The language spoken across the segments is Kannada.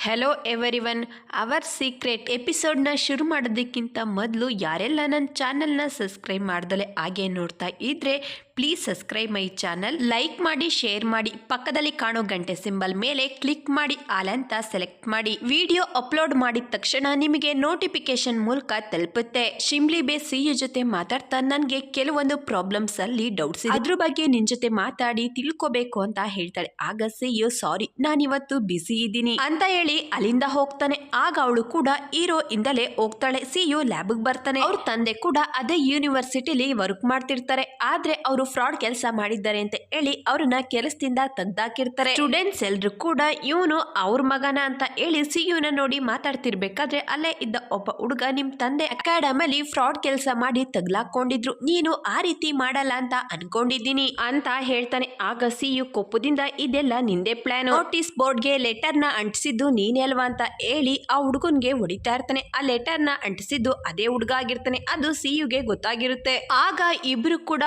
ಹೆಲೋ ಎವರಿವನ್ ಅವರ್ ಸೀಕ್ರೆಟ್ ಎಪಿಸೋಡ್ನ ಶುರು ಮಾಡೋದಕ್ಕಿಂತ ಮೊದಲು ಯಾರೆಲ್ಲ ನನ್ನ ಚಾನಲ್ನ ಸಬ್ಸ್ಕ್ರೈಬ್ ಮಾಡ್ದಲೆ ಹಾಗೆ ನೋಡ್ತಾ ಇದ್ರೆ please subscribe my channel, like ಮಾಡಿ, ಶೇರ್ ಮಾಡಿ. ಪಕ್ಕದಲ್ಲಿ ಕಾಣೋ ಗಂಟೆ ಸಿಂಬಲ್ ಮೇಲೆ ಕ್ಲಿಕ್ ಮಾಡಿ, ಆಲ್ ಅಂತ ಸೆಲೆಕ್ಟ್ ಮಾಡಿ. ವಿಡಿಯೋ ಅಪ್ಲೋಡ್ ಮಾಡಿದ ತಕ್ಷಣ ನಿಮಗೆ ನೋಟಿಫಿಕೇಶನ್ ಮೂಲಕ ತಲುಪುತ್ತೆ. ಶಿಮ್ಲಿ ಬೇ ಸಿಯು ಜೊತೆ ಮಾತಾಡ್ತಾ ನನಗೆ ಕೆಲವೊಂದು ಪ್ರಾಬ್ಲಮ್ಸ್ ಅಲ್ಲಿ ಡೌಟ್ಸ್ ಅದ್ರ ಬಗ್ಗೆ ನಿನ್ ಜೊತೆ ಮಾತಾಡಿ, ತಿಳ್ಕೊಬೇಕು ಅಂತ ಹೇಳ್ತಾಳೆ. ಆಗ ಸಿಯು ಸಾರಿ, ನಾನಿವತ್ತು ಬಿಸಿ ಇದ್ದೀನಿ. ಅಂತ ಹೇಳಿ ಅಲ್ಲಿಂದ ಹೋಗ್ತಾನೆ. ಆಗ ಅವಳು ಕೂಡ ಹೀರೋ ಇಂದಲೇ ಹೋಗ್ತಾಳೆ. ಸಿಯು ಲ್ಯಾಬ್ ಬರ್ತಾನೆ. ಅವ್ರ ತಂದೆ ಕೂಡ ಅದೇ ಯೂನಿವರ್ಸಿಟಿಲಿ ವರ್ಕ್ ಮಾಡ್ತಿರ್ತಾರೆ. ಆದ್ರೆ ಅವರು ಫ್ರಾಡ್ ಕೆಲಸ ಮಾಡಿದ್ದಾರೆ ಅಂತ ಹೇಳಿ ಅವ್ರನ್ನ ಕೆಲಸದಿಂದ ತೆಗ್ದಾಕಿರ್ತಾರೆ ಸ್ಟೂಡೆಂಟ್ಸ್ ಎಲ್ರು ಕೂಡ ಇವನು ಅವ್ರ ಮಗನ ಅಂತ ಹೇಳಿ ಸಿಯುನ ನೋಡಿ ಮಾತಾಡ್ತಿರ್ಬೇಕಾದ್ರೆ ಅಲ್ಲೇ ಇದ್ದ ಒಬ್ಬ ಹುಡುಗ ನಿಮ್ ತಂದೆ ಅಕಾಡೆಮಲ್ಲಿ ಫ್ರಾಡ್ ಕೆಲಸ ಮಾಡಿ ತಗ್ಲಾಕೊಂಡಿದ್ರು. ನೀನು ಆ ರೀತಿ ಮಾಡಲ್ಲ ಅಂತ ಅನ್ಕೊಂಡಿದ್ದೀನಿ ಅಂತ ಹೇಳ್ತಾನೆ. ಆಗ ಸಿಯು ಕೊಪ್ಪದಿಂದ ಇದೆಲ್ಲ ನಿಂದೆ ಪ್ಲಾನ್ ನೋಟಿಸ್ ಬೋರ್ಡ್ಗೆ ನ ಅಂಟಿಸಿದ್ದು ನೀನೇ ಅಲ್ವಾ ಅಂತ ಹೇಳಿ ಆ ಹುಡುಗನ್ಗೆ ಹೊಡಿತಾ ಇರ್ತಾನೆ. ಆ ಲೆಟರ್ನ ಅಂಟಿಸಿದ್ದು ಅದೇ ಹುಡುಗ ಆಗಿರ್ತಾನೆ. ಅದು ಸಿಯುಗೆ ಗೊತ್ತಾಗಿರುತ್ತೆ. ಆಗ ಇಬ್ರು ಕೂಡ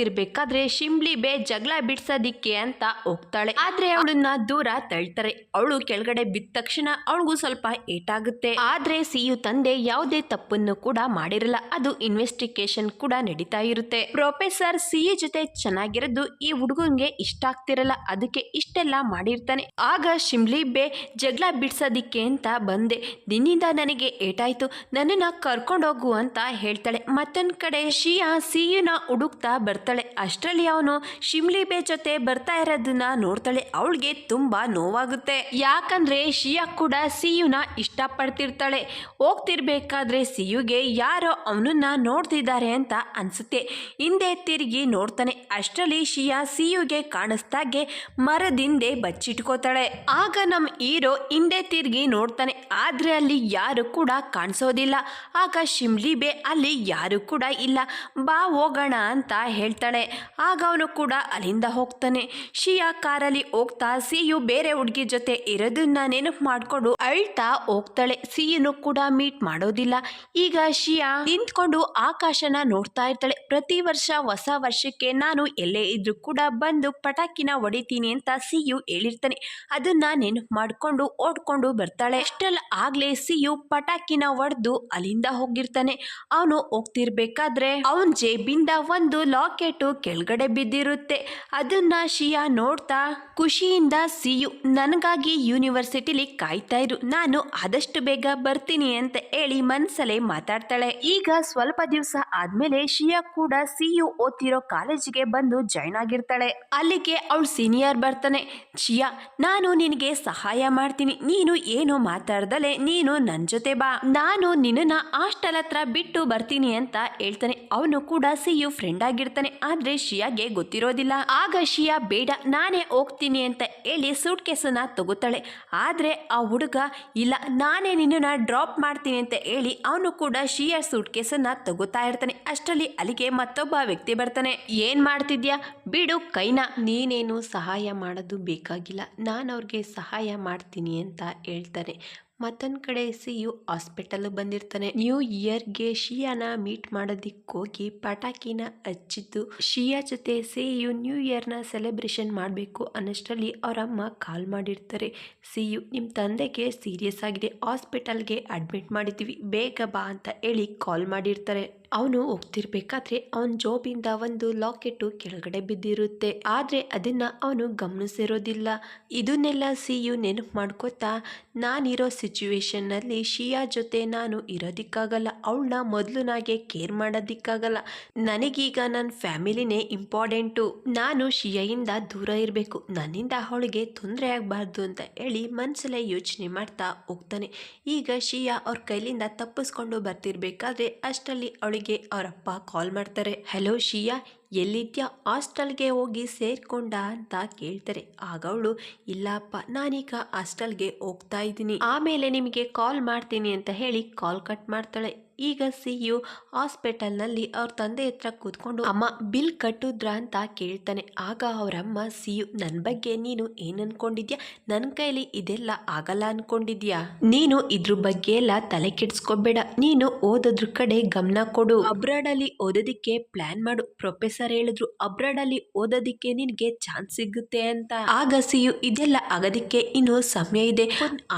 ಓಡ್ದಾಡ್ತಿರ್ಬೇಕಾದ್ರೆ ಶಿಂಬ್ಲಿ ಬೇ ಜಗಳ ಬಿಡ್ಸೋದಿಕ್ಕೆ ಅಂತ ಹೋಗ್ತಾಳೆ ಆದ್ರೆ ಅವಳನ್ನ ದೂರ ತಳ್ತಾರೆ. ಅವಳು ಕೆಳಗಡೆ ಬಿದ್ದ ತಕ್ಷಣ ಅವಳಿಗೂ ಸ್ವಲ್ಪ ಏಟಾಗುತ್ತೆ. ಆದ್ರೆ ಸಿಯು ತಂದೆ ಯಾವುದೇ ತಪ್ಪನ್ನು ಕೂಡ ಮಾಡಿರಲ್ಲ. ಅದು ಇನ್ವೆಸ್ಟಿಗೇಷನ್ ಕೂಡ ನಡೀತಾ ಇರುತ್ತೆ. ಪ್ರೊಫೆಸರ್ ಸಿಯು ಜೊತೆ ಚೆನ್ನಾಗಿರೋದು ಈ ಹುಡುಗನ್ಗೆ ಇಷ್ಟ ಆಗ್ತಿರಲ್ಲ. ಅದಕ್ಕೆ ಇಷ್ಟೆಲ್ಲ ಮಾಡಿರ್ತಾನೆ. ಆಗ ಶಿಮ್ಲಿ ಬೇ ಜಗಳ ಬಿಡ್ಸೋದಿಕ್ಕೆ ಅಂತ ಬಂದೆ. ನಿನ್ನಿಂದ ನನಗೆ ಏಟಾಯ್ತು. ನನ್ನನ್ನ ಕರ್ಕೊಂಡೋಗು ಅಂತ ಹೇಳ್ತಾಳೆ. ಮತ್ತೊಂದ್ ಕಡೆ ಶಿಯಾ ಸಿಯುನ ಹುಡುಕ್ತಾ ಬರ್ತಾಳೆ ಅಷ್ಟರಲ್ಲಿ ಅವನು ಶಿಮ್ಲಿ ಬೇ ಜೊತೆ ಬರ್ತಾ ಇರೋದನ್ನ ನೋಡ್ತಾಳೆ. ಅವಳಿಗೆ ತುಂಬಾ ನೋವಾಗುತ್ತೆ. ಯಾಕಂದ್ರೆ ಶಿಯಾ ಕೂಡ ಸಿಯುನ ಇಷ್ಟಪಡ್ತಿರ್ತಾಳೆ. ಹೋಗ್ತಿರ್ಬೇಕಾದ್ರೆ ಸಿಯುಗೆ ಯಾರೋ ಅವನನ್ನ ನೋಡ್ತಿದ್ದಾರೆ ಅಂತ ಅನ್ಸುತ್ತೆ. ಹಿಂದೆ ತಿರುಗಿ ನೋಡ್ತಾನೆ. ಅಷ್ಟರಲ್ಲಿ ಶಿಯಾ ಸಿಯುಗೆ ಕಾಣಿಸ್ದಾಗೆ ಮರದಿಂದೆ ಬಚ್ಚಿಟ್ಕೋತಾಳೆ. ಆಗ ನಮ್ಮ ಹೀರೋ ಹಿಂದೆ ತಿರುಗಿ ನೋಡ್ತಾನೆ. ಆದ್ರೆ ಅಲ್ಲಿ ಯಾರು ಕೂಡ ಕಾಣಿಸೋದಿಲ್ಲ. ಆಗ ಶಿಮ್ಲಿ ಬೇ ಅಲ್ಲಿ ಯಾರು ಕೂಡ ಇಲ್ಲ. ಬಾ ಹೋಗೋಣ ಅಂತ ಹೇಳ್ತಾಳೆ. ಆಗ ಅವನು ಕೂಡ ಅಲ್ಲಿಂದ ಹೋಗ್ತಾನೆ. ಶಿಯಾ ಕಾರಲ್ಲಿ ಹೋಗ್ತಾ ಸಿಯು ಬೇರೆ ಹುಡುಗಿ ಜೊತೆ ಇರೋದನ್ನ ನೆನಪು ಮಾಡಿಕೊಂಡು ಅಳ್ತಾ ಹೋಗ್ತಾಳೆ. ಸಿಯನ್ನು ಕೂಡ ಮೀಟ್ ಮಾಡೋದಿಲ್ಲ. ಈಗ ಶಿಯಾ ನಿಂತ್ಕೊಂಡು ಆಕಾಶನ ನೋಡ್ತಾ ಇರ್ತಾಳೆ. ಪ್ರತಿ ವರ್ಷ ಹೊಸ ವರ್ಷಕ್ಕೆ ನಾನು ಎಲ್ಲೇ ಇದ್ರೂ ಕೂಡ ಬಂದು ಪಟಾಕಿನ ಹೊಡಿತೀನಿ ಅಂತ ಸಿಯು ಹೇಳಿರ್ತಾನೆ. ಅದನ್ನ ನೆನಪು ಮಾಡಿಕೊಂಡು ಓಡ್ಕೊಂಡು ಬರ್ತಾಳೆ. ಅಷ್ಟರಲ್ಲಿ ಆಗ್ಲೇ ಸಿಯು ಪಟಾಕಿನ ಹೊಡೆದು ಅಲ್ಲಿಂದ ಹೋಗಿರ್ತಾನೆ. ಅವನು ಹೋಗ್ತಿರ್ಬೇಕಾದ್ರೆ ಅವನ್ ಜೇಬಿಂದ ಒಂದು ಲಾಕೆಟ್ ಕೆಳಗಡೆ ಬಿದ್ದಿರುತ್ತೆ. ಅದನ್ನ ಶಿಯಾ ನೋಡ್ತಾ ಖುಷಿಯಿಂದ ಸಿಯು ನನಗಾಗಿ ಯೂನಿವರ್ಸಿಟಿಲಿ ಕಾಯ್ತಾ ಇರು. ನಾನು ಆದಷ್ಟು ಬೇಗ ಬರ್ತೀನಿ ಅಂತ ಹೇಳಿ ಮನ್ಸಲ್ಲೇ ಮಾತಾಡ್ತಾಳೆ. ಈಗ ಸ್ವಲ್ಪ ದಿವಸ ಆದ್ಮೇಲೆ ಶಿಯಾ ಕೂಡ ಸಿಯು ಓದ್ತಿರೋ ಕಾಲೇಜಿಗೆ ಬಂದು ಜಾಯ್ನ್ ಆಗಿರ್ತಾಳೆ. ಅಲ್ಲಿಗೆ ಅವಳು ಸೀನಿಯರ್ ಬರ್ತಾನೆ. ಶಿಯಾ, ನಾನು ನಿನಗೆ ಸಹಾಯ ಮಾಡ್ತೀನಿ. ನೀನು ಏನು ಮಾತಾಡ್ದಲೆ, ನೀನು ನನ್ನ ಜೊತೆ ಬಾ. ನಾನು ನಿನ್ನ ಹಾಸ್ಟೆಲ್ ಹತ್ರ ಬಿಟ್ಟು ಬರ್ತೀನಿ ಅಂತ ಹೇಳ್ತಾನೆ. ಅವನು ಕೂಡ ಸಿಯು ಫ್ರೆಂಡ್ ಆಗಿರ್ತಾನೆ. ಆದ್ರೆ ಶಿಯಾಗೆ ಗೊತ್ತಿರೋದಿಲ್ಲ. ಆಗ ಶಿಯಾ, ಬೇಡ, ನಾನೇ ಹೋಗ್ತೀನಿ ಅಂತ ಹೇಳಿ ಸೂಟ್ ಕೇಸನ್ನ ತಗೋತಾಳೆ. ಆದ್ರೆ ಆ ಹುಡುಗ, ಇಲ್ಲ, ನಾನೇ ನಿನ್ನನ್ನ ಡ್ರಾಪ್ ಮಾಡ್ತೀನಿ ಅಂತ ಹೇಳಿ ಅವನು ಕೂಡ ಶಿಯಾ ಸೂಟ್ ಕೇಸನ್ನ ತಗೋತಾ ಇರ್ತಾನೆ. ಅಷ್ಟರಲ್ಲಿ ಅಲ್ಲಿಗೆ ಮತ್ತೊಬ್ಬ ವ್ಯಕ್ತಿ ಬರ್ತಾನೆ. ಏನ್ ಮಾಡ್ತಿದ್ಯಾ? ಬಿಡು, ಕೈನ, ನೀನೇನು ಸಹಾಯ ಮಾಡೋದು ಬೇಕಾಗಿಲ್ಲ. ನಾನು ಅವ್ರಿಗೆ ಸಹಾಯ ಮಾಡ್ತೀನಿ ಅಂತ ಹೇಳ್ತಾನೆ. ಮತ್ತೊಂದು ಕಡೆ ಸಿಯು ಹಾಸ್ಪಿಟಲ್ ಬಂದಿರ್ತಾನೆ. ನ್ಯೂ ಇಯರ್ಗೆ ಶಿಯಾನ ಮೀಟ್ ಮಾಡೋದಿಕ್ಕೋಗಿ ಪಟಾಕಿನ ಹಚ್ಚಿದ್ದು. ಶಿಯಾ ಜೊತೆ ಸಿಯು ನ್ಯೂ ಇಯರ್ನ ಸೆಲೆಬ್ರೇಷನ್ ಮಾಡಬೇಕು ಅನ್ನಷ್ಟರಲ್ಲಿ ಅವರಮ್ಮ ಕಾಲ್ ಮಾಡಿರ್ತಾರೆ. ಸಿಯು ನಿಮ್ಮ ತಂದೆಗೆ ಸೀರಿಯಸ್ ಆಗಿದೆ. ಹಾಸ್ಪಿಟಲ್ಗೆ ಅಡ್ಮಿಟ್ ಮಾಡಿದ್ದೀವಿ ಬೇಗ ಬಾ ಅಂತ ಹೇಳಿ ಕಾಲ್ ಮಾಡಿರ್ತಾರೆ. ಅವನು ಹೋಗ್ತಿರ್ಬೇಕಾದ್ರೆ ಅವನ ಜೋಬಿಂದ ಒಂದು ಲಾಕೆಟ್ಟು ಕೆಳಗಡೆ ಬಿದ್ದಿರುತ್ತೆ. ಆದ್ರೆ ಅದನ್ನ ಅವನು ಗಮನಿಸಿರೋದಿಲ್ಲ. ಇದನ್ನೆಲ್ಲ ಸಿಯು ನೆನಪು ಮಾಡ್ಕೋತಾ, ನಾನಿರೋ ಸಿಚುವೇಶನ್ನಲ್ಲಿ ಶಿಯಾ ಜೊತೆ ನಾನು ಇರೋದಿಕ್ಕಾಗಲ್ಲ. ಅವಳನ್ನ ಮೊದಲುನಾಗೆ ಕೇರ್ ಮಾಡೋದಿಕ್ಕಾಗಲ್ಲ. ನನಗೀಗ ನನ್ನ ಫ್ಯಾಮಿಲಿನೇ ಇಂಪಾರ್ಟೆಂಟು ನಾನು ಶಿಯಾಯಿಂದ ದೂರ ಇರಬೇಕು. ನನ್ನಿಂದ ಅವಳಿಗೆ ತೊಂದರೆ ಆಗಬಾರ್ದು ಅಂತ ಹೇಳಿ ಮನಸ್ಸಲ್ಲೇ ಯೋಚನೆ ಮಾಡ್ತಾ ಹೋಗ್ತಾನೆ. ಈಗ ಶಿಯಾ ಅವ್ರ ಕೈಲಿಂದ ತಪ್ಪಿಸ್ಕೊಂಡು ಬರ್ತಿರ್ಬೇಕಾದ್ರೆ ಅಷ್ಟರಲ್ಲಿ ಅವಳಿಗೆ ಅವರಪ್ಪ ಕಾಲ್ ಮಾಡ್ತಾರೆ. ಹಲೋ ಶಿಯಾ ಎಲ್ಲಿದ್ಯಾ? ಹಾಸ್ಟೆಲ್ಗೆ ಹೋಗಿ ಸೇರ್ಕೊಂಡ ಅಂತ ಕೇಳ್ತಾರೆ. ಆಗ ಅವಳು, ಇಲ್ಲಪ್ಪ, ನಾನೀಗ ಹಾಸ್ಟೆಲ್ಗೆ ಹೋಗ್ತಾ ಇದ್ದೀನಿ. ಆಮೇಲೆ ನಿಮಗೆ ಕಾಲ್ ಮಾಡ್ತೀನಿ ಅಂತ ಹೇಳಿ ಕಾಲ್ ಕಟ್ ಮಾಡ್ತಾಳೆ. ಈಗ ಸಿ ಯು ಹಾಸ್ಪಿಟಲ್ನಲ್ಲಿ ಅವ್ರ ತಂದೆ ಹತ್ರ ಕೂತ್ಕೊಂಡು, ಅಮ್ಮ, ಬಿಲ್ ಕಟ್ಟಿದ್ರ? ಅಂತ ಕೇಳ್ತಾನೆ. ಆಗ ಅವರಮ್ಮ, ಸಿಯು ನನ್ನ ಬಗ್ಗೆ ನೀನು ಏನು ಅನ್ಕೊಂಡಿದ್ಯಾ ನನ್ನ ಕೈಲಿ ಇದೆಲ್ಲ ಆಗಲ್ಲ ಅನ್ಕೊಂಡಿದ್ಯಾ? ನೀನು ಇದ್ರ ಬಗ್ಗೆ ಎಲ್ಲ ತಲೆ ಕೆಡ್ಸ್ಕೊಬೇಡ. ನೀನು ಓದೋದ್ರ ಕಡೆ ಗಮನ ಕೊಡು. ಅಬ್ರಾಡಲ್ಲಿ ಓದೋದಕ್ಕೆ ಪ್ಲಾನ್ ಮಾಡು. ಪ್ರೊಫೆಸರ್ ಸರ್ ಹೇಳಿದ್ರು ಅಬ್ರಾಡ್ ಅಲ್ಲಿ ಓದೋದಿಕ್ಕೆ ನಿನ್ಗೆ ಚಾನ್ಸ್ ಸಿಗುತ್ತೆ ಅಂತ. ಆಗ ಸಿಯು, ಇದೆಲ್ಲ ಆಗೋದಿಕ್ಕೆ ಇನ್ನು ಸಮಯ ಇದೆ.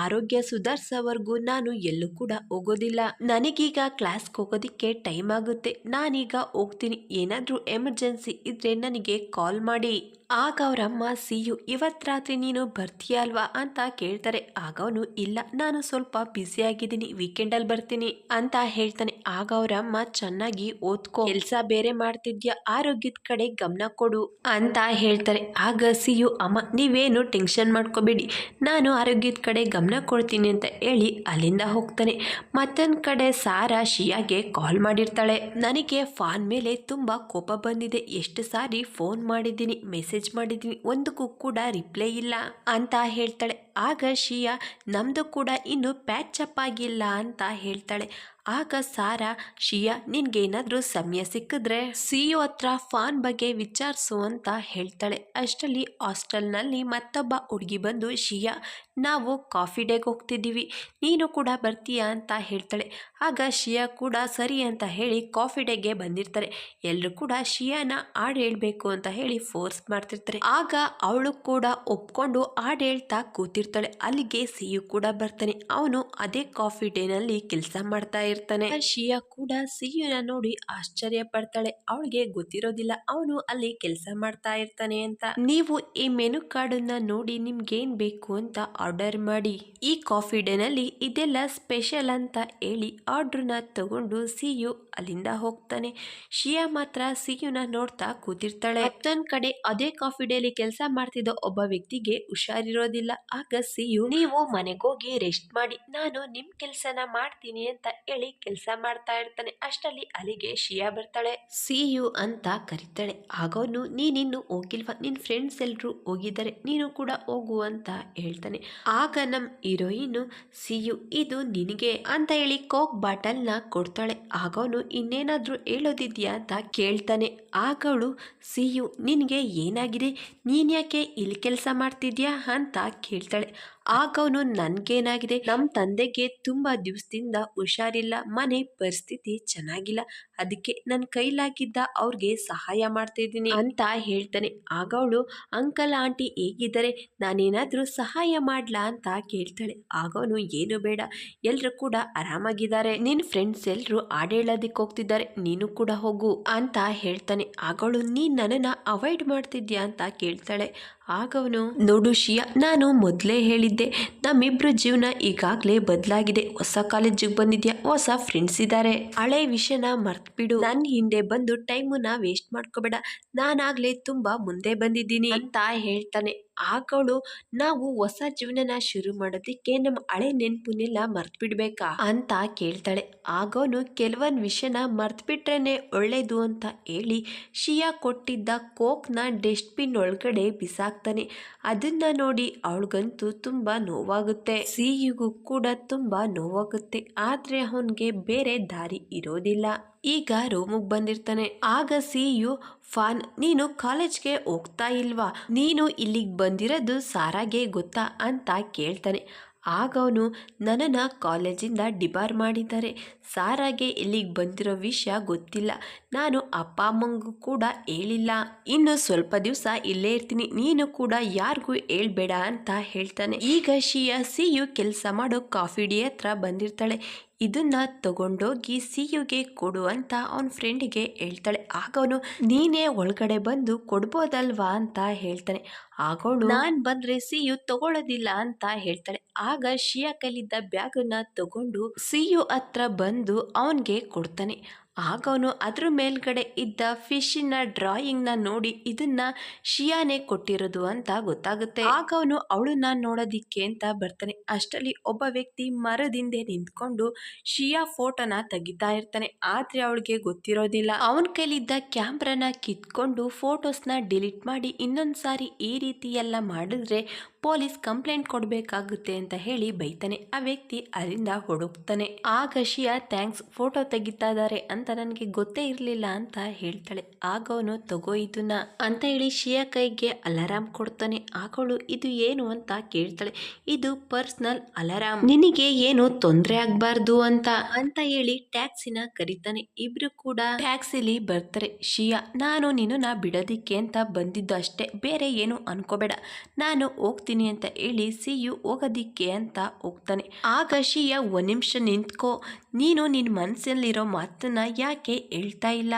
ಆರೋಗ್ಯ ಸುಧಾರಿಸೋವರೆಗೂ ನಾನು ಎಲ್ಲೂ ಕೂಡ ಹೋಗೋದಿಲ್ಲ. ನನಗೀಗ ಕ್ಲಾಸ್ಗೆ ಹೋಗೋದಿಕ್ಕೆ ಟೈಮ್ ಆಗುತ್ತೆ. ನಾನೀಗ ಹೋಗ್ತೀನಿ. ಏನಾದರೂ ಎಮರ್ಜೆನ್ಸಿ ಇದ್ರೆ ನನಗೆ ಕಾಲ್ ಮಾಡಿ. ಆಗ ಅವರಮ್ಮ, ಸಿಯು, ಇವತ್ ರಾತ್ರಿ ನೀನು ಬರ್ತೀಯ ಅಲ್ವಾ? ಅಂತ ಕೇಳ್ತಾರೆ. ಆಗ ಅವನು, ಇಲ್ಲ, ನಾನು ಸ್ವಲ್ಪ ಬ್ಯುಸಿ ಆಗಿದ್ದೀನಿ. ವೀಕೆಂಡಲ್ಲಿ ಬರ್ತೀನಿ. ಅಂತ ಹೇಳ್ತಾನೆ. ಆಗ ಅವರಮ್ಮ, ಚೆನ್ನಾಗಿ ಓದ್ಕೋ. ಕೆಲಸ ಬೇರೆ ಮಾಡ್ತಿದ್ಯಾ? ಆರೋಗ್ಯದ ಕಡೆ ಗಮನ ಕೊಡು ಅಂತ ಹೇಳ್ತಾರೆ. ಆಗ ಸಿಯು, ಅಮ್ಮ, ನೀವೇನು ಟೆನ್ಷನ್ ಮಾಡ್ಕೋಬೇಡಿ. ನಾನು ಆರೋಗ್ಯದ ಕಡೆ ಗಮನ ಕೊಡ್ತೀನಿ ಅಂತ ಹೇಳಿ ಅಲ್ಲಿಂದ ಹೋಗ್ತಾನೆ. ಮತ್ತೊಂದು ಕಡೆ ಸಾರಾ ಶಿಯಾಗೆ ಕಾಲ್ ಮಾಡಿರ್ತಾಳೆ. ನನಗೆ ಫಾನ್ ಮೇಲೆ ತುಂಬ ಕೋಪ ಬಂದಿದೆ. ಎಷ್ಟು ಸಾರಿ ಫೋನ್ ಮಾಡಿದ್ದೀನಿ ಮೆಸೇಜ್ ಮಾಡಿದ್ದೀನಿ, ಒಂದಕ್ಕೂ ಕೂಡ ರಿಪ್ಲೈ ಇಲ್ಲ ಅಂತ ಹೇಳ್ತಾಳೆ. ಆಗ ಶಿಯಾ ನಮ್ಮದು ಕೂಡ ಇನ್ನು ಪ್ಯಾಚ್ ಅಪ್ ಆಗಿಲ್ಲ ಅಂತ ಹೇಳ್ತಾಳೆ. ಆಗ ಸಾರಾ, ಶಿಯಾ, ನಿನ್ಗೇನಾದ್ರೂ ಸಮಯ ಸಿಕ್ಕಿದ್ರೆ ಸಿಇಒ ಹತ್ರ ಫಾನ್ ಬಗ್ಗೆ ವಿಚಾರಿಸು ಅಂತ ಹೇಳ್ತಾಳೆ. ಅಷ್ಟರಲ್ಲಿ ಹಾಸ್ಟೆಲ್ನಲ್ಲಿ ಮತ್ತೊಬ್ಬ ಹುಡುಗಿ ಬಂದು, ಶಿಯಾ ನಾವು ಕಾಫಿ ಡೇಗೆ ಹೋಗ್ತಿದ್ದೀವಿ. ನೀನು ಕೂಡ ಬರ್ತೀಯಾ ಅಂತ ಹೇಳ್ತಾಳೆ. ಆಗ ಶಿಯಾ ಕೂಡ ಸರಿ ಅಂತ ಹೇಳಿ ಕಾಫಿ ಡೇಗೆ ಬಂದಿರ್ತಾರೆ. ಎಲ್ಲರೂ ಕೂಡ ಶಿಯಾನ ಹಾಡು ಹೇಳಬೇಕು ಅಂತ ಹೇಳಿ ಫೋರ್ಸ್ ಮಾಡ್ತಿರ್ತಾರೆ. ಆಗ ಅವಳು ಕೂಡ ಒಪ್ಕೊಂಡು ಹಾಡು ಹೇಳ್ತಾ ಕೂತಿರ್ತಾಳೆ. ಅಲ್ಲಿಗೆ ಸಿಯು ಕೂಡ ಬರ್ತಾನೆ. ಅವನು ಅದೇ ಕಾಫಿ ಡೇನಲ್ಲಿ ಕೆಲಸ ಮಾಡ್ತಾ ಇರ್ತಾನೆ. ಶಿಯಾ ಕೂಡ ಸಿಯುನ ನೋಡಿ ಆಶ್ಚರ್ಯ ಪಡ್ತಾಳೆ. ಅವಳಿಗೆ ಗೊತ್ತಿರೋದಿಲ್ಲ. ಅವನು ಅಲ್ಲಿ ಕೆಲಸ ಮಾಡ್ತಾ ಇರ್ತಾನೆ ಅಂತ. ನೀವು ಈ ಮೆನು ಕಾರ್ಡನ್ನ ನೋಡಿ ನಿಮ್ಗೇನ್ ಬೇಕು ಅಂತ ಆರ್ಡರ್ ಮಾಡಿ. ಈ ಕಾಫಿ ಡೇನಲ್ಲಿ ಇದೆಲ್ಲ ಸ್ಪೆಷಲ್ ಅಂತ ಹೇಳಿ ಆರ್ಡ್ರನ್ನ ತಗೊಂಡು ಸಿಯು ಅಲ್ಲಿಂದ ಹೋಗ್ತಾನೆ. ಶಿಯಾ ಮಾತ್ರ ಸಿಯುನ ನೋಡ್ತಾ ಕೂತಿರ್ತಾಳೆ. ಅತ್ತನ್ ಕಡೆ ಅದೇ ಕಾಫಿ ಡೇಲಿ ಕೆಲಸ ಮಾಡ್ತಿದ್ದ ಒಬ್ಬ ವ್ಯಕ್ತಿಗೆ ಹುಷಾರಿರೋದಿಲ್ಲ. ಆಗ ಸಿಯು, ನೀವು ಮನೆಗೋಗಿ ರೆಸ್ಟ್ ಮಾಡಿ. ನಾನು ನಿಮ್ ಕೆಲ್ಸನ ಮಾಡ್ತೀನಿ ಅಂತ ಹೇಳಿ ಕೆಲಸ ಮಾಡ್ತಾ ಇರ್ತಾನೆ. ಅಷ್ಟರಲ್ಲಿ ಅಲ್ಲಿಗೆ ಶಿಯಾ ಬರ್ತಾಳೆ. ಸಿಯು ಅಂತ ಕರಿತಾಳೆ. ಆಗೋನು ನೀನಿನ್ನು ಹೋಗಿಲ್ವಾ? ನಿನ್ ಫ್ರೆಂಡ್ಸ್ ಎಲ್ರು ಹೋಗಿದ್ದಾರೆ. ನೀನು ಕೂಡ ಹೋಗು ಅಂತ ಹೇಳ್ತಾನೆ. ಆಗ ನಮ್ಮ ಹೀರೋಯಿನು, ಸಿಯು, ಇದು ನಿನಗೆ ಅಂತ ಹೇಳಿ ಕೋಕ್ ಬಾಟಲ್ನ ಕೊಡ್ತಾಳೆ. ಆಗೋನು ಇನ್ನೇನಾದರೂ ಹೇಳೋದಿದ್ಯಾ ಅಂತ ಕೇಳ್ತಾನೆ. ಆಗವಳು ಸಿಯು, ನಿನಗೆ ಏನಾಗಿದೆ? ನೀನು ಯಾಕೆ ಇಲ್ಲಿ ಕೆಲಸ ಮಾಡ್ತಿದ್ಯಾ ಅಂತ ಕೇಳ್ತಾಳೆ. ಆಗ ಅವನು, ನನ್ಗೇನಾಗಿದೆ? ನಮ್ಮ ತಂದೆಗೆ ತುಂಬಾ ದಿವಸದಿಂದ ಹುಷಾರಿಲ್ಲ. ಮನೆ ಪರಿಸ್ಥಿತಿ ಚೆನ್ನಾಗಿಲ್ಲ. ಅದಕ್ಕೆ ನನ್ನ ಕೈಲಾಗಿದ್ದ ಅವ್ರಿಗೆ ಸಹಾಯ ಮಾಡ್ತಾ ಇದ್ದೀನಿ ಅಂತ ಹೇಳ್ತಾನೆ. ಆಗ ಅವಳು, ಅಂಕಲ್, ಆಂಟಿ ಹೇಗಿದ್ದಾರೆ? ನಾನೇನಾದರೂ ಸಹಾಯ ಮಾಡ್ಲಾ ಅಂತ ಕೇಳ್ತಾಳೆ. ಆಗ ಅವನು, ಏನು ಬೇಡ. ಎಲ್ಲರೂ ಕೂಡ ಆರಾಮಾಗಿದ್ದಾರೆ. ನಿನ್ನ ಫ್ರೆಂಡ್ಸ್ ಎಲ್ಲರೂ ಆಡೇಳೋದಿಕ್ಕೆ ಹೋಗ್ತಿದ್ದಾರೆ. ನೀನು ಕೂಡ ಹೋಗು ಅಂತ ಹೇಳ್ತಾನೆ. ಆಗವಳು ನೀನು ನನ್ನನ್ನು ಅವಾಯ್ಡ್ ಮಾಡ್ತಿದ್ಯಾ? ಅಂತ ಕೇಳ್ತಾಳೆ. ಆಗವನು? ನೋಡು ಶಿಯಾ, ನಾನು ಮೊದಲೇ ಹೇಳಿದ್ದೆ ನಮ್ಮಿಬ್ಬರ ಜೀವನ ಈಗಾಗಲೇ ಬದಲಾಗಿದೆ. ಹೊಸ ಕಾಲೇಜಿಗೆ ಬಂದಿದ್ಯಾ? ಹೊಸ ಫ್ರೆಂಡ್ಸ್ ಇದ್ದಾರೆ ಹಳೆ ವಿಷಯನ ಮರ್ತ್ಬಿಡು. ನನ್ನ ಹಿಂದೆ ಬಂದು ಟೈಮನ್ನ ವೇಸ್ಟ್ ಮಾಡ್ಕೋಬೇಡ. ನಾನಾಗಲೇ ತುಂಬಾ ಮುಂದೆ ಬಂದಿದ್ದೀನಿ. ಅಂತ ಹೇಳ್ತಾನೆ ಆಗವಳು ನಾವು ಹೊಸ ಜೀವನನ ಶುರು ಮಾಡೋದಕ್ಕೆ ನಮ್ಮ ಹಳೆ ನೆನಪನ್ನೆಲ್ಲ ಮರ್ತ್ ಬಿಡ್ಬೇಕಾ ಅಂತ ಕೇಳ್ತಾಳೆ. ಆಗೋನು ಕೆಲವೊಂದು ವಿಷಯನ ಮರ್ತ್ ಬಿಟ್ರೇನೆ ಒಳ್ಳೇದು ಅಂತ ಹೇಳಿ ಶಿಯಾ ಕೊಟ್ಟಿದ್ದ ಕೋಕ್ನ ಡಸ್ಟ್ಬಿನ್ ಒಳಗಡೆ ಬಿಸಾಕ್ತಾನೆ. ಅದನ್ನ ನೋಡಿ ಅವಳಿಗಂತೂ ತುಂಬ ನೋವಾಗುತ್ತೆ. ಸಿಹಿಗೂ ಕೂಡ ತುಂಬ ನೋವಾಗುತ್ತೆ. ಆದ್ರೆ ಅವನಿಗೆ ಬೇರೆ ದಾರಿ ಇರೋದಿಲ್ಲ. ಈಗ ರೂಮಿಗೆ ಬಂದಿರ್ತಾನೆ. ಆಗ ಸಿಯು ಫಾನ್, ನೀನು ಕಾಲೇಜ್ಗೆ ಹೋಗ್ತಾ ಇಲ್ವಾ? ನೀನು ಇಲ್ಲಿಗೆ ಬಂದಿರೋದು ಸಾರಾಗೆ ಗೊತ್ತಾ ಅಂತ ಕೇಳ್ತಾನೆ. ಆಗ ಅವನು ನನ್ನನ್ನು ಕಾಲೇಜಿಂದ ಡಿಬಾರ್ ಮಾಡಿದ್ದಾರೆ. ಸಾರಾಗೆ ಇಲ್ಲಿಗೆ ಬಂದಿರೋ ವಿಷಯ ಗೊತ್ತಿಲ್ಲ. ನಾನು ಅಪ್ಪ ಅಮ್ಮಂಗೂ ಕೂಡ ಹೇಳಿಲ್ಲ. ಇನ್ನು ಸ್ವಲ್ಪ ದಿವಸ ಇಲ್ಲೇ ಇರ್ತೀನಿ. ನೀನು ಕೂಡ ಯಾರಿಗೂ ಹೇಳ್ಬೇಡ ಅಂತ ಹೇಳ್ತಾನೆ. ಈಗ ಶಿಯ ಸಿಯು ಕೆಲಸ ಮಾಡೋ ಕಾಫಿ ಡಿ ಹತ್ರ ಬಂದಿರ್ತಾಳೆ. ಇದನ್ನ ತಗೊಂಡೋಗಿ ಸಿಯುಗೆ ಕೊಡು ಅಂತ ಅವನ ಫ್ರೆಂಡಿಗೆ ಹೇಳ್ತಾಳೆ. ಆಗ ಅವನು, ನೀನೇ ಒಳಗಡೆ ಬಂದು ಕೊಡ್ಬೋದಲ್ವಾ? ಅಂತ ಹೇಳ್ತಾನೆ. ಆಗೋಳು ನಾನ್ ಬಂದ್ರೆ ಸಿಯು ತಗೊಳ್ಳೋದಿಲ್ಲ ಅಂತ ಹೇಳ್ತಾಳೆ. ಆಗ ಶಿಯಾ ಕೈಲಿದ್ದ ಬ್ಯಾಗನ್ನ ತಗೊಂಡು ಸಿಯು ಹತ್ರ ಬಂದು ಅವನ್ಗೆ ಕೊಡ್ತಾನೆ. ಆಗ ಅವನು ಅದ್ರ ಮೇಲ್ಗಡೆ ಇದ್ದ ಫಿಶಿನ ಡ್ರಾಯಿಂಗ್ನ ನೋಡಿ ಇದನ್ನ ಶಿಯಾನೆ ಕೊಟ್ಟಿರೋದು ಅಂತ ಗೊತ್ತಾಗುತ್ತೆ. ಆಗ ಅವನು ಅವಳನ್ನ ನೋಡೋದಿಕ್ಕೆ ಅಂತ ಬರ್ತಾನೆ. ಅಷ್ಟರಲ್ಲಿ ಒಬ್ಬ ವ್ಯಕ್ತಿ ಮರದಿಂದೆ ನಿಂತ್ಕೊಂಡು ಶಿಯಾ ಫೋಟೋನ ತೆಗಿತಾ ಇರ್ತಾನೆ. ಆದ್ರೆ ಅವಳಿಗೆ ಗೊತ್ತಿರೋದಿಲ್ಲ. ಅವನ ಕೈಲಿದ್ದ ಕ್ಯಾಮ್ರಾನ ಕಿತ್ಕೊಂಡು ಫೋಟೋಸ್ನ ಡಿಲೀಟ್ ಮಾಡಿ ಇನ್ನೊಂದ್ಸಾರಿ ಈ ರೀತಿ ಎಲ್ಲ ಮಾಡಿದ್ರೆ ಪೊಲೀಸ್ ಕಂಪ್ಲೇಂಟ್ ಕೊಡಬೇಕಾಗುತ್ತೆ ಅಂತ ಹೇಳಿ ಬೈತಾನೆ. ಆ ವ್ಯಕ್ತಿ ಅಲ್ಲಿಂದ ಹುಡುಕ್ತಾನೆ ಆಗ ಶಿಯಾ ಥ್ಯಾಂಕ್ಸ್ ಫೋಟೋ ತೆಗಿತಾ ಇದ್ದಾರೆ ಅಂತ ಅಂತ ನನಗೆ ಗೊತ್ತೇ ಇರಲಿಲ್ಲ ಅಂತ ಹೇಳ್ತಾಳೆ. ಆಗ ಅವನು, ತಗೋ ಇದನ್ನ ಅಂತ ಹೇಳಿ ಶಿಯಾ ಕೈಗೆ ಅಲಾರಾಮ್ ಕೊಡ್ತಾನೆ. ಆಗೋಳು ಇದು ಏನು ಅಂತ ಕೇಳ್ತಾಳೆ. ಇದು ಪರ್ಸನಲ್ ಅಲಾರಾಮ್. ನಿನಗೆ ಏನು ತೊಂದರೆ ಆಗಬಾರ್ದು ಅಂತ ಅಂತ ಹೇಳಿ ಟ್ಯಾಕ್ಸಿನ ಕರೀತಾನೆ. ಇಬ್ರು ಕೂಡ ಟ್ಯಾಕ್ಸಿಲಿ ಬರ್ತಾರೆ. ಶಿಯಾ, ನಾನು ನಿನ್ನ ಬಿಡೋದಿಕ್ಕೆ ಅಂತ ಬಂದಿದ್ದು ಅಷ್ಟೇ. ಬೇರೆ ಏನು ಅನ್ಕೋಬೇಡ. ನಾನು ಹೋಗ್ತೀನಿ ಅಂತ ಹೇಳಿ ಸಿಯು ಹೋಗೋದಿಕ್ಕೆ ಅಂತ ಹೋಗ್ತಾನೆ. ಆಗ ಶಿಯಾ ಒಂದು ನಿಮಿಷ ನಿಂತ್ಕೋ. ನೀನು ನಿನ್ನ ಮನಸ್ಸಲ್ಲಿರೋ ಮಾತನ್ನ ಯಾಕೆ ಹೇಳ್ತಾ ಇಲ್ಲ?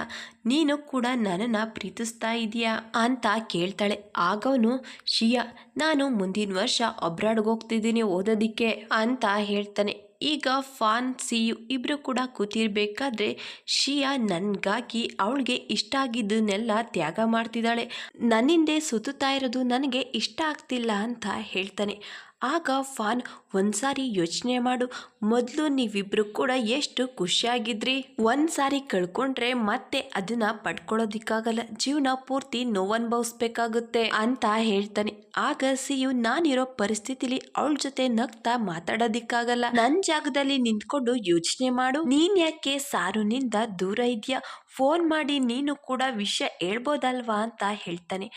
ನೀನು ಕೂಡ ನನ್ನನ್ನು ಪ್ರೀತಿಸ್ತಾ ಇದೆಯಾ ಅಂತ ಕೇಳ್ತಾಳೆ. ಆಗವನು ಶಿಯಾ ನಾನು ಮುಂದಿನ ವರ್ಷ ಅಬ್ರಾಡ್ಗೆ ಹೋಗ್ತಿದ್ದೀನಿ ಓದೋದಕ್ಕೆ ಅಂತ ಹೇಳ್ತಾನೆ. ಈಗ ಫಾನ್, ಸಿಯು ಇಬ್ಬರು ಕೂಡ ಕೂತಿರ್ಬೇಕಾದ್ರೆ ಶಿಯಾ ನನಗಾಗಿ ಅವಳಿಗೆ ಇಷ್ಟ ಆಗಿದ್ದನ್ನೆಲ್ಲ ತ್ಯಾಗ ಮಾಡ್ತಿದ್ದಾಳೆ. ನನ್ನಿಂದೆ ಸುತ್ತುತ್ತಾ ಇರೋದು ನನಗೆ ಇಷ್ಟ ಆಗ್ತಿಲ್ಲ ಅಂತ ಹೇಳ್ತಾನೆ. ಆಗ ಫಾನ್, ಒಂದ್ಸಾರಿ ಯೋಚನೆ ಮಾಡು. ಮೊದಲು ನೀವಿಬ್ರು ಕೂಡ ಎಷ್ಟು ಖುಷಿಯಾಗಿದ್ರಿ? ಒಂದ್ಸಾರಿ ಕಳ್ಕೊಂಡ್ರೆ ಮತ್ತೆ ಅದನ್ನ ಪಡ್ಕೊಳ್ಳೋದಿಕ್ಕಾಗಲ್ಲ ಜೀವನ ಪೂರ್ತಿ ನೋವನ್ಭವಿಸ್ಬೇಕಾಗುತ್ತೆ ಅಂತ ಹೇಳ್ತಾನೆ. ಆಗ ಸಿಯು ನಾನಿರೋ ಪರಿಸ್ಥಿತಿಲಿ ಅವಳ ಜೊತೆ ನಗ್ತಾ ಮಾತಾಡೋದಿಕ್ಕಾಗಲ್ಲ. ನನ್ನ ಜಾಗದಲ್ಲಿ ನಿಂತ್ಕೊಂಡು ಯೋಚನೆ ಮಾಡು. ನೀನ್ ಯಾಕೆ ಸಾರುನಿಂದ ದೂರ ಇದೆಯಾ? ಫೋನ್ ಮಾಡಿ ನೀನು ಕೂಡ ವಿಷಯ ಹೇಳ್ಬೋದಲ್ವಾ ಅಂತ ಹೇಳ್ತಾನೆ.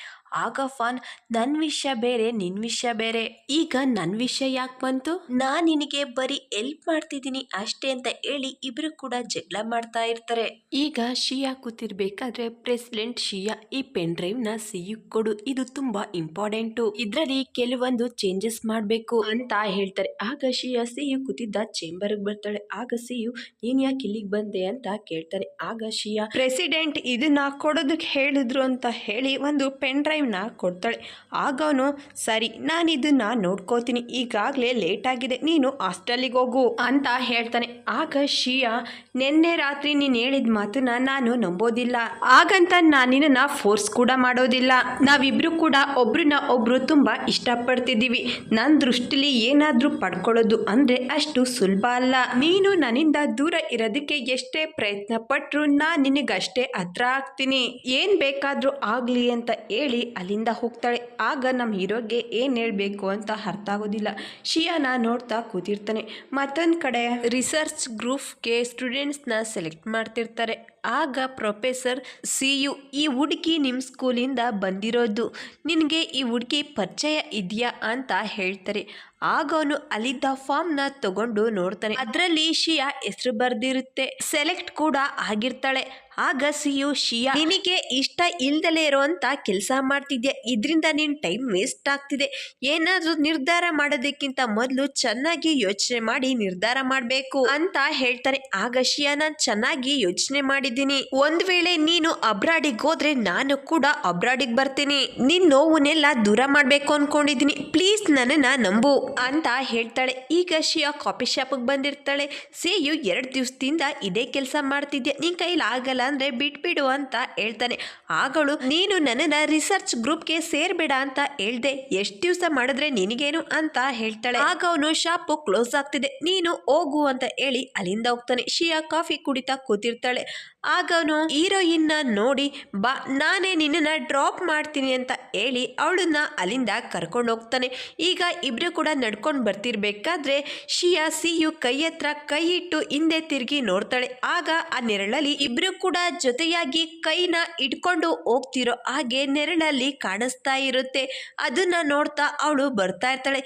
ಆಗ ಫಾನ್ ನನ್ನ ವಿಷಯ ಬೇರೆ, ನಿನ್ ವಿಷಯ ಬೇರೆ. ಈಗ ನನ್ನ ವಿಷಯ ಯಾಕೆ ಬಂತು? ನಾನು ನಿನಗೆ ಬರೀ ಎಲ್ಪ್ ಮಾಡ್ತಿದ್ದೀನಿ ಅಷ್ಟೇ ಅಂತ ಹೇಳಿ ಇಬ್ರು ಕೂಡ ಜಗಳ ಮಾಡ್ತಾ ಇರ್ತಾರೆ. ಈಗ ಶಿಯಾ ಕೂತಿರ್ಬೇಕಾದ್ರೆ ಪ್ರೆಸಿಡೆಂಟ್ ಶಿಯಾ ಈ ಪೆನ್ ಡ್ರೈವ್ನ ಸಿಯು ಕೊಡು. ಇದು ತುಂಬಾ ಇಂಪಾರ್ಟೆಂಟು. ಇದರಲ್ಲಿ ಕೆಲವೊಂದು ಚೇಂಜಸ್ ಮಾಡಬೇಕು ಅಂತ ಹೇಳ್ತಾರೆ. ಆಗ ಶಿಯಾ ಸಿಯು ಕೂತಿದ್ದ ಚೇಂಬರ್ ಬರ್ತಾಳೆ. ಆಗ ಸಿಯು, ನೀನ್ ಯಾಕೆ ಇಲ್ಲಿಗೆ ಬಂದೆ? ಅಂತ ಕೇಳ್ತಾರೆ ಆಗ ಶಿಯಾ ಪ್ರೆಸಿಡೆಂಟ್, ಇದನ್ನ ಕೊಡೋದಕ್ಕೆ ಹೇಳಿದ್ರು ಅಂತ ಹೇಳಿ ಒಂದು ಪೆನ್ ಡ್ರೈವ್ನ ಕೊಡ್ತಾಳೆ. ಆಗ ಅವನು, ಸರಿ ನಾನು ಇದನ್ನ ನೋಡ್ಕೋತೀನಿ. ಈಗಾಗಲೇ ಲೇಟ್ ಆಗಿದೆ ನೀನು ಹಾಸ್ಟೆಲಿಗೆ ಹೋಗು. ಅಂತ ಹೇಳ್ತಾನೆ. ಆಗ ಶಿಯಾ ನಿನ್ನೆ ರಾತ್ರಿ ನೀನು ಹೇಳಿದ ಮಾತನ್ನ ನಾನು ನಂಬೋದಿಲ್ಲ. ಹಾಗಂತ ನಾನು ನಿನ್ನನ್ನು ಫೋರ್ಸ್ ಕೂಡ ಮಾಡೋದಿಲ್ಲ. ನಾವಿಬ್ರು ಕೂಡ ಒಬ್ರನ್ನ ಒಬ್ರು ತುಂಬ ಇಷ್ಟಪಡ್ತಿದ್ದೀವಿ. ನನ್ನ ದೃಷ್ಟಿಲಿ ಏನಾದರೂ ಪಡ್ಕೊಳ್ಳೋದು ಅಂದರೆ ಅಷ್ಟು ಸುಲಭ ಅಲ್ಲ. ನೀನು ನನ್ನಿಂದ ದೂರ ಇರೋದಕ್ಕೆ ಎಷ್ಟೇ ಪ್ರಯತ್ನ ಪಟ್ಟರು ನಾನು ನಿನಗಷ್ಟೇ ಹತ್ರ ಆಗ್ತೀನಿ. ಏನು ಬೇಕಾದರೂ ಆಗಲಿ ಅಂತ ಹೇಳಿ ಅಲ್ಲಿಂದ ಹೋಗ್ತಾಳೆ. ಆಗ ನಮ್ಮ ಹೀರೋಗೆ ಏನ್ ಹೇಳಬೇಕು ಅಂತ ಅರ್ಥ ಆಗೋದಿಲ್ಲ. ಶಿಯಾನ ನೋಡ್ತಾ ಕೂತಿರ್ತಾನೆ. ಮತ್ತೊಂದು ಕಡೆ ರಿಸರ್ಚ್ ಗ್ರೂಪ್ಗೆ ಸ್ಟೂಡೆಂಟ್ಸ್ನ ಸೆಲೆಕ್ಟ್ ಮಾಡ್ತಿರ್ತಾರೆ. ಆಗ ಪ್ರೊಫೆಸರ್ ಸಿ ಯು ಈ ಹುಡುಗಿ ನಿಮ್ಮ ಸ್ಕೂಲಿಂದ ಬಂದಿರೋದು. ನಿನಗೆ ಈ ಹುಡುಗಿ ಪರಿಚಯ ಇದೆಯಾ ಅಂತ ಹೇಳ್ತಾರೆ. ಆಗ ಅವನು ಅಲ್ಲಿದ್ದ ಫಾರ್ಮ್ನ ತಗೊಂಡು ನೋಡ್ತಾನೆ. ಅದರಲ್ಲಿ ಶಿಯಾ ಹೆಸರು ಬರ್ದಿರುತ್ತೆ. ಸೆಲೆಕ್ಟ್ ಕೂಡ ಆಗಿರ್ತಾಳೆ. ಆಗ ಸಿಯು, ಶಿಯಾ, ನಿನಗೆ ಇಷ್ಟ ಇಲ್ದಲೇ ಇರುವಂತ ಕೆಲಸ ಮಾಡ್ತಿದ್ಯಾ? ಇದರಿಂದ ನಿನ್ ಟೈಮ್ ವೇಸ್ಟ್ ಆಗ್ತಿದೆ. ಏನಾದರೂ ನಿರ್ಧಾರ ಮಾಡೋದಕ್ಕಿಂತ ಮೊದಲು ಚೆನ್ನಾಗಿ ಯೋಚನೆ ಮಾಡಿ ನಿರ್ಧಾರ ಮಾಡಬೇಕು ಅಂತ ಹೇಳ್ತಾರೆ ಆಗ ಶಿಯಾ ನಾನು ಚೆನ್ನಾಗಿ ಯೋಚನೆ ಮಾಡಿದ್ದೀನಿ. ಒಂದ್ ವೇಳೆ ನೀನು ಅಬ್ರಾಡಿಗೆ ಹೋದ್ರೆ ನಾನು ಕೂಡ ಅಬ್ರಾಡಿಗೆ ಬರ್ತೀನಿ. ನಿನ್ ನೋವನ್ನೆಲ್ಲ ದೂರ ಮಾಡ್ಬೇಕು ಅನ್ಕೊಂಡಿದ್ದೀನಿ. ಪ್ಲೀಸ್ ನನ್ನನ್ನ ನಂಬು. ಅಂತ ಹೇಳ್ತಾಳೆ. ಈಗ ಶಿಯ ಕಾಫಿ ಶಾಪಿಗೆ ಬಂದಿರ್ತಾಳೆ. ಸೇಯು ಎರಡು ದಿವಸದಿಂದ ಇದೇ ಕೆಲಸ ಮಾಡ್ತಿದ್ಯಾ. ನಿನ್ ಕೈಲಿ ಆಗಲ್ಲ ಅಂದ್ರೆ ಬಿಟ್ಬಿಡು ಅಂತ ಹೇಳ್ತಾನೆ. ಆಗಳು, ನೀನು ನನ್ನ ರಿಸರ್ಚ್ ಗ್ರೂಪ್ಗೆ ಸೇರ್ಬೇಡ ಅಂತ ಹೇಳ್ದೆ. ಎಷ್ಟು ದಿವಸ ಮಾಡಿದ್ರೆ ನಿನಗೇನು ಅಂತ ಹೇಳ್ತಾಳೆ. ಆಗ ಅವನು ಶಾಪು ಕ್ಲೋಸ್ ಆಗ್ತಿದೆ. ನೀನು ಹೋಗು ಅಂತ ಹೇಳಿ ಅಲ್ಲಿಂದ ಹೋಗ್ತಾನೆ. ಶಿಯಾ ಕಾಫಿ ಕುಡಿತಾ ಕೂತಿರ್ತಾಳೆ. ಆಗ ಅವನು ಹೀರೋಯಿನ್ನ ನೋಡಿ, ಬಾ, ನಾನೇ ನಿನ್ನನ್ನು ಡ್ರಾಪ್ ಮಾಡ್ತೀನಿ ಅಂತ ಹೇಳಿ ಅವಳನ್ನ ಅಲ್ಲಿಂದ ಕರ್ಕೊಂಡು ಹೋಗ್ತಾನೆ. ಈಗ ಇಬ್ಬರು ಕೂಡ ನಡ್ಕೊಂಡು ಬರ್ತಿರ್ಬೇಕಾದ್ರೆ ಶಿಯಾ ಸಿಯು ಕೈ ಹತ್ರ ಕೈ ಇಟ್ಟು ಹಿಂದೆ ತಿರುಗಿ ನೋಡ್ತಾಳೆ. ಆಗ ಆ ನೆರಳಲ್ಲಿ ಇಬ್ಬರು ಕೂಡ ಜೊತೆಯಾಗಿ ಕೈನ ಇಟ್ಕೊಂಡು ಹೋಗ್ತಿರೋ ಹಾಗೆ ನೆರಳಲ್ಲಿ ಕಾಣಿಸ್ತಾ ಇರುತ್ತೆ. ಅದನ್ನ ನೋಡ್ತಾ ಅವಳು ಬರ್ತಾ ಇರ್ತಾಳೆ.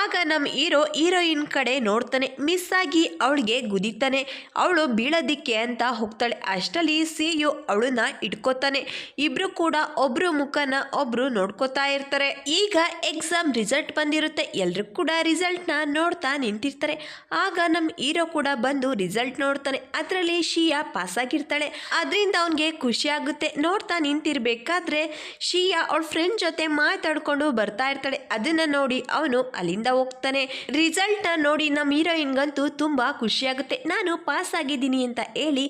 ಆಗ ನಮ್ಮ ಹೀರೋ ಹೀರೋಯಿನ್ ಕಡೆ ನೋಡ್ತಾನೆ. ಮಿಸ್ ಆಗಿ ಅವಳಿಗೆ ಗುದಿತಾನೆ. ಅವಳು ಬೀಳೋದಿಕ್ಕೆ ಅಂತ ಹೋಗ್ತಾಳೆ. ಅಷ್ಟರಲ್ಲಿ ಸಿಯು ಅವಳನ್ನ ಇಟ್ಕೋತಾನೆ. ಇಬ್ರು ಕೂಡ ಒಬ್ರು ಮುಖನ ಒಬ್ರು ನೋಡ್ಕೋತಾ ಇರ್ತಾರೆ. ಈಗ ಎಕ್ಸಾಮ್ ರಿಸಲ್ಟ್ ಬಂದಿರುತ್ತೆ. ಎಲ್ರು ಕೂಡ ರಿಸಲ್ಟ್ನ ನೋಡ್ತಾ ನಿಂತಿರ್ತಾರೆ. ಆಗ ನಮ್ಮ ಹೀರೋ ಕೂಡ ಬಂದು ರಿಸಲ್ಟ್ ನೋಡ್ತಾನೆ. ಅದರಲ್ಲಿ ಶಿಯಾ ಪಾಸ್ ಆಗಿರ್ತಾಳೆ. ಅದರಿಂದ ಅವನಿಗೆ ಖುಷಿ ಆಗುತ್ತೆ. ನೋಡ್ತಾ ನಿಂತಿರ್ಬೇಕಾದ್ರೆ ಶಿಯಾ ಅವಳ ಫ್ರೆಂಡ್ ಜೊತೆ ಮಾತಾಡ್ಕೊಂಡು ಬರ್ತಾ ಇರ್ತಾಳೆ. ಅದನ್ನ ನೋಡಿ ಅವನು ಅಲ್ಲಿಂದ ಹೋಗ್ತಾನೆ. ರಿಸಲ್ಟ್ ನೋಡಿ ನಮ್ಮ ಹೀರೋಯಿನ್ಗಂತೂ ತುಂಬಾ ಖುಷಿಯಾಗುತ್ತೆ ನಾನು ಪಾಸ್ ಆಗಿದ್ದೀನಿ ಅಂತ ಹೇಳಿ